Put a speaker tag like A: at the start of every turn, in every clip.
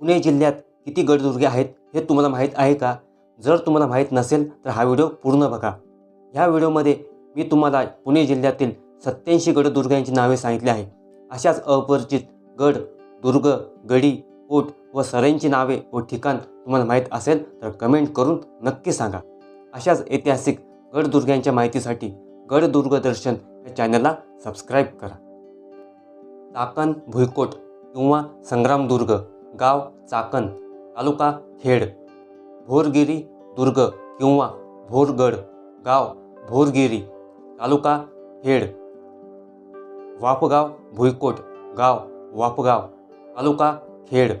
A: पुणे जिल्ह्यात किती गडदुर्गे आहेत हे तुम्हाला माहीत आहे का? जर तुम्हाला माहीत नसेल तर हा व्हिडिओ पूर्ण बघा. ह्या व्हिडिओमध्ये मी तुम्हाला पुणे जिल्ह्यातील सत्याऐंशी गडदुर्गांची नावे सांगितली आहे. अशाच अपरिचित गड दुर्ग गडी पोट व सरांची नावे व ठिकाण तुम्हाला माहीत असेल तर कमेंट करून नक्की सांगा. अशाच ऐतिहासिक गडदुर्गांच्या माहितीसाठी गडदुर्ग दर्शन या चॅनलला सबस्क्राईब करा. चाकण भुईकोट किंवा संग्रामदुर्ग गाव चाकण तालुका खेड. भोरगिरी दुर्ग किंवा भोरगड गाव भोरगिरी तालुका खेड. वापगाव भुईकोट गाव वापगाव तालुका खेड.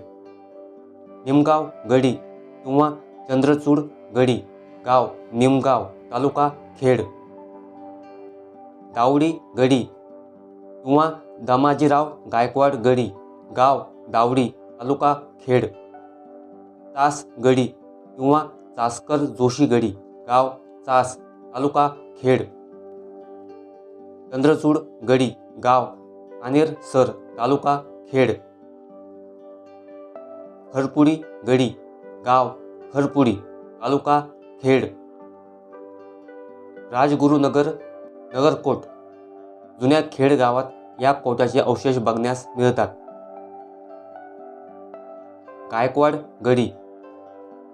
A: निमगाव गडी किंवा चंद्रचूड गडी गाव निमगाव तालुका खेड. दावडी गडी किंवा दामाजीराव गायकवाड गडी गाव दावडी तालुका खेड तास गडी किंवा चासकर जोशी गडी गाव चास तालुका खेड चंद्रचूड गडी गाव आनेर सर तालुका खेड खरपुडी गडी गाव खरपुडी तालुका खेड राजगुरुनगर नगरकोट जुन्या खेड गावात या कोटाचे अवशेष बघण्यास मिळतात. गायकवाड गडी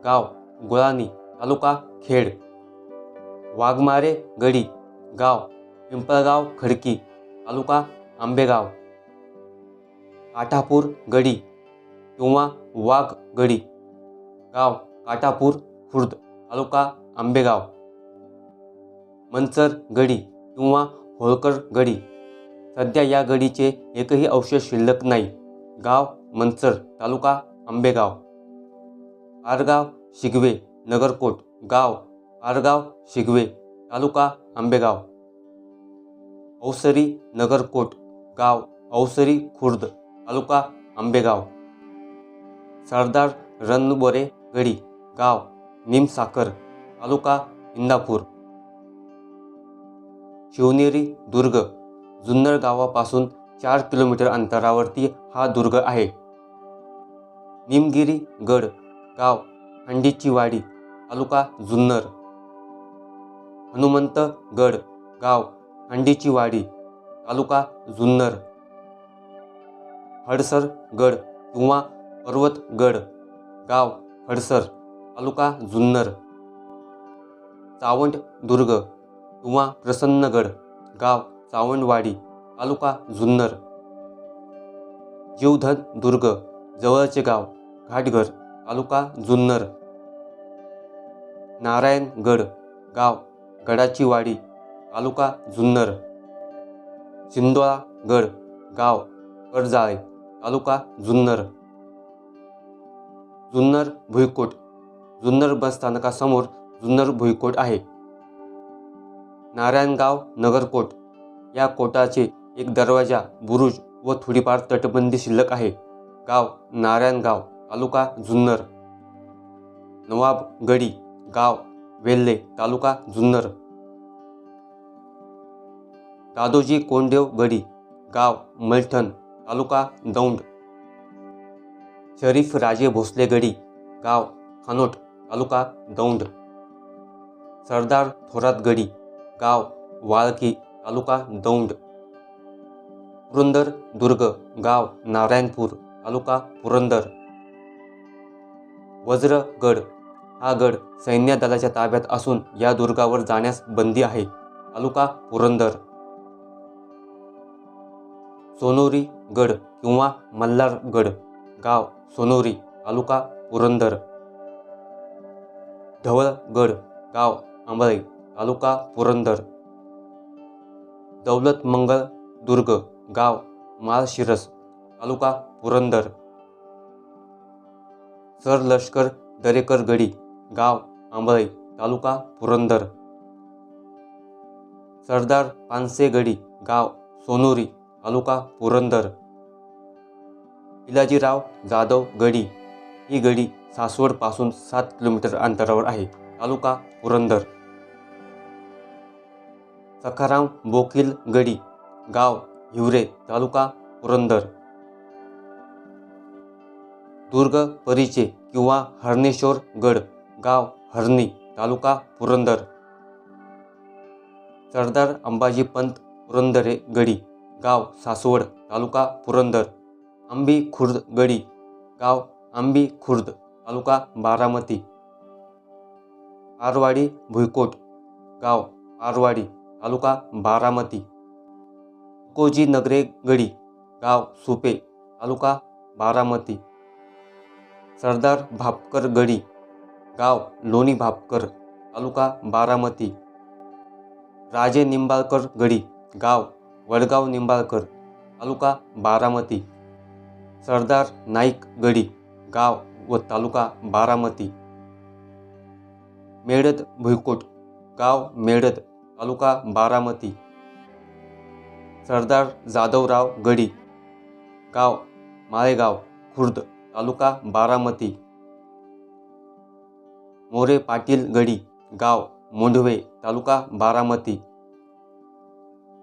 A: गाव गुळानी तालुका खेड वाघमारे गडी गाव पिंपळगाव खडकी तालुका आंबेगाव काठापूर गडी किंवा वाघ गडी गाव काठापूर खुर्द तालुका आंबेगाव मंचर गडी किंवा होळकर गडी. सध्या या गडीचे एकही अवशेष शिल्लक नाही. गाव मंचर तालुका आंबेगाव. आरगाव शिगवे नगरकोट गाव आरगाव शिगवे तालुका आंबेगाव. औसरी नगरकोट गाव औसरी खुर्द तालुका आंबेगाव. सरदार रणबोरे गडी गाव निमसाखर तालुका इंदापूर. शिवनेरी दुर्ग जुन्नर गावापासून चार किलोमीटर अंतरावरती हा दुर्ग आहे. निमगिरी गड गाव खंडीची वाडी तालुका जुन्नर. हनुमंत गड गाव खंडीची वाडी तालुका जुन्नर. हडसर गड किंवा पर्वतगड गाव हडसर तालुका जुन्नर. चावंड दुर्ग किंवा प्रसन्नगड गाव चावंडवाडी तालुका जुन्नर. जीवधन दुर्ग जवळचे गाव घाटघर तालुका जुन्नर. नारायणगड गाव गडाची वाडी तालुका जुन्नर. शिंदोळागड गाव कडजाळे तालुका जुन्नर. जुन्नर भुईकोट जुन्नर बस स्थानकासमोर जुन्नर भुईकोट आहे. नारायणगाव नगरकोट या कोटाचे एक दरवाजा बुरुज व थोडीफार तटबंदी शिल्लक आहे. गाव नारायणगाव तालुका जुन्नर. नवाब गडी गाव वेल्हे तालुका जुन्नर. दादोजी कोंडेव गडी गाव मलठण तालुका दौंड. शरीफ राजे भोसले गडी गाव खानोट तालुका दौंड. सरदार थोरात गडी गाव वाळकी तालुका दौंड. पुरंदर दुर्ग गाव नारायणपूर. तालुका पुरंदर. वज्रगड हा गड सैन्य दलाच्या ताब्यात असून या दुर्गावर जाण्यास बंदी आहे. तालुका पुरंदर. सोनोरी गड किंवा मल्हारगड गाव सोनोरी तालुका पुरंदर. ढवळगड गाव आंबळे तालुका पुरंदर. दौलत मंगल दुर्ग गाव माळशिरस तालुका पुरंदर. सर लष्कर दरेकर गडी गाव आंबळे तालुका पुरंदर. सरदार पानसे गडी गाव सोनोरी तालुका पुरंदर. इलाजीराव जाधव गडी ही गडी सासवडपासून सात किलोमीटर अंतरावर आहे तालुका पुरंदर. सखाराम बोकील गडी गाव हिवरे तालुका पुरंदर. दुर्ग परिचय किंवा हरणेश्वर गड गाव हरणी तालुका पुरंदर. सरदार अंबाजी पंत पुरंदरे गडी गाव सासवड तालुका पुरंदर. आंबी खुर्द गडी गाव आंबी खुर्द तालुका बारामती. पारवाडी भुईकोट गाव पारवाडी तालुका बारामती. कोजी नगरे गडी गाव सुपे तालुका बारामती. सरदार भापकर गडी गाव लोणी भापकर तालुका बारामती. राजे निंबाळकर गडी गाव वडगाव निंबाळकर तालुका बारामती. सरदार नाईक गडी गाव व तालुका बारामती. मेळद भुईकोट गाव मेळद तालुका बारामती. सरदार जाधवराव गडी गाव माळेगाव खुर्द. तालुका बारामती. मोरे पाटील गडी गाव मोंढवे तालुका बारामती.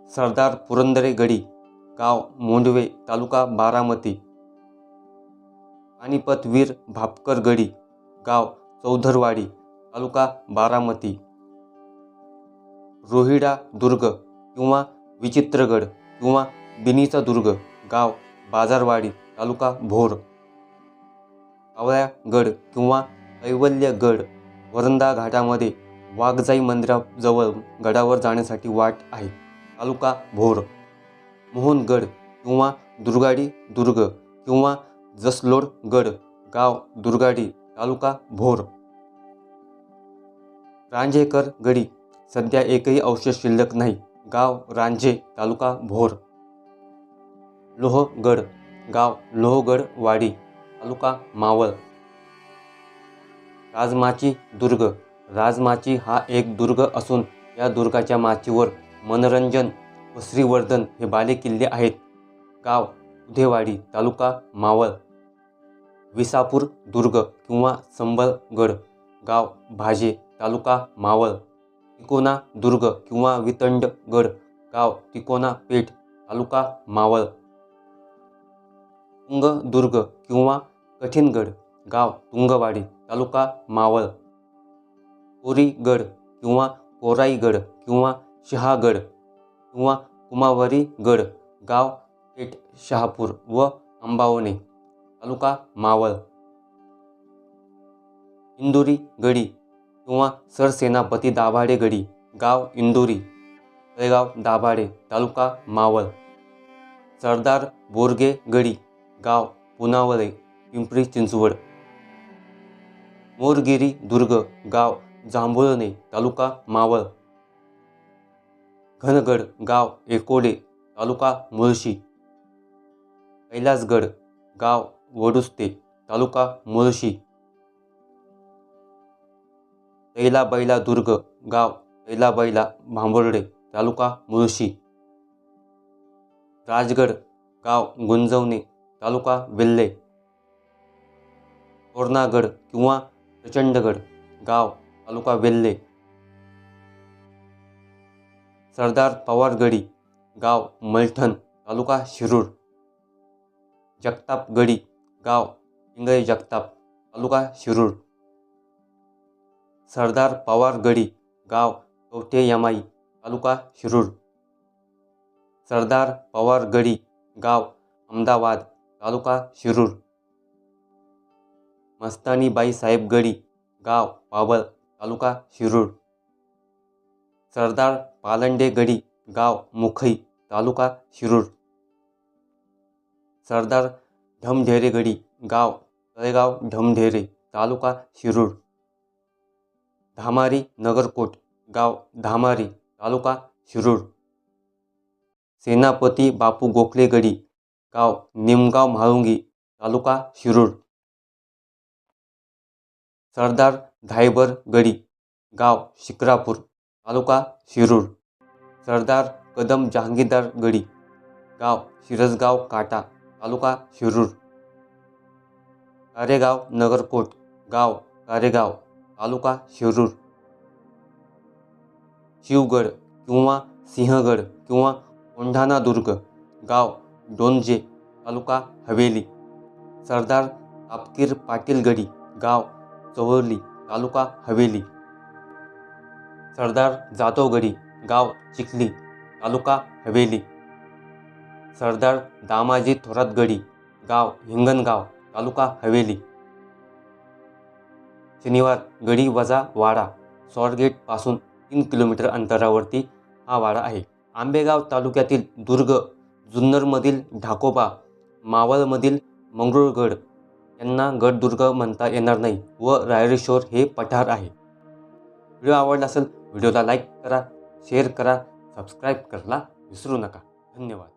A: सरदार पुरंदरे गडी गाव मोंढवे तालुका बारामती. पानिपतवीर भापकर गडी गाव चौधरवाडी तालुका बारामती. रोहिडा दुर्ग किंवा विचित्रगड किंवा बिनीचा दुर्ग गाव बाजारवाडी तालुका भोर. कावळ्यागड किंवा कैवल्यगड वरंदा घाटामध्ये वाघजाई मंदिराजवळ गडावर जाण्यासाठी वाट आहे. तालुका भोर मोहनगड किंवा दुर्गाडी दुर्ग किंवा जसलोडगड गाव दुर्गाडी तालुका भोर. रांजेकर गडी सध्या एकही अवशेष शिल्लक नाही गाव रांजे तालुका भोर. लोहगड गाव लोहगड वाडी तालुका मावळ. राजमाची दुर्ग. राजमाची हा एक दुर्ग असून या दुर्गाच्या माचीवर मनोरंजन व श्रीवर्धन हे बालेकिल्ले आहेत. गाव उधेवाडी तालुका मावळ. विसापूर दुर्ग किंवा संबलगड गाव भाजे तालुका मावळ. तिकोना दुर्ग किंवा वितंडगड गाव तिकोना पेठ तालुका मावळ. तुंगदुर्ग किंवा कठीणगड गाव तुंगवाडी तालुका मावळ. कोरीगड किंवा कोराईगड किंवा शहागड किंवा कुमावरीगड गाव पेठ शहापूर व अंबावणे तालुका मावळ. इंदुरी गडी किंवा सरसेनापती दाभाडे गडी गाव इंदुरी तळेगाव दाभाडे तालुका मावळ. सरदार बोरगे गडी गाव पुनावळे. पिंपरी चिंचवड. मोरगिरी दुर्ग गाव जांभुळणे तालुका मावळ. घनगड गाव एकोडे तालुका मुळशी. कैलासगड गाव वडुस्ते तालुका मुळशी. तैलाबैला दुर्ग गाव तैलाबैला भांबर्डे तालुका मुळशी. राजगड गाव गुंजवणे तालुका वेल्हे. तोरणागड किंवा प्रचंडगड गाव तालुका वेल्हे. सरदार पवारगडी गाव मलठण तालुका शिरूर. जगतापगडी गाव इंगळे जगताप तालुका शिरूर. सरदार पवारगडी गाव कवठे यमाई तालुका शिरूर. सरदार पवारगडी गाव अहमदाबाद तालुका शिरूर. मस्तानीबाई साहेब गडी गाव पाबळ तालुका शिरूर. सरदार पालंडे गडी गाव मुखई तालुका शिरूर. सरदार ढमढेरे गडी गाव तळेगाव ढमढेरे तालुका शिरूर. धामारी नगरकोट गाव धामारी तालुका शिरूर. सेनापती बापू गोखले गडी गाव निमगाव म्हाळुंगी तालुका शिरूर. सरदार धायबर गडी गाव शिक्रापूर तालुका शिरूर. सरदार कदम जहांगीरदार गडी गाव शिरसगाव काटा तालुका शिरूर. कारेगाव नगरकोट गाव कारेगाव तालुका शिरूर. शिवगड किंवा सिंहगड किंवा कोंढाणा दुर्ग गाव डोंजे तालुका हवेली. सरदार तापकीर पाटील गडी गाव चवरली तालुका हवेली. सरदार जाधवगडी गाव चिखली तालुका हवेली. सरदार दामाजी थोरातगडी गाव हिंगणगाव तालुका हवेली. शनिवार गडी वजा वाडा स्वारगेटपासून तीन किलोमीटर अंतरावरती हा वाडा आहे. आंबेगाव तालुक्यातील दुर्ग जुन्नरमधील ढाकोबा मावळमधील मंगरुळगड यांना गडदुर्ग म्हणता येणार नाही व रायरेश्वर हे पठार आहे. व्हिडिओ आवडला असेल व्हिडिओला लाईक करा शेअर करा सबस्क्राईब करायला विसरू नका. धन्यवाद.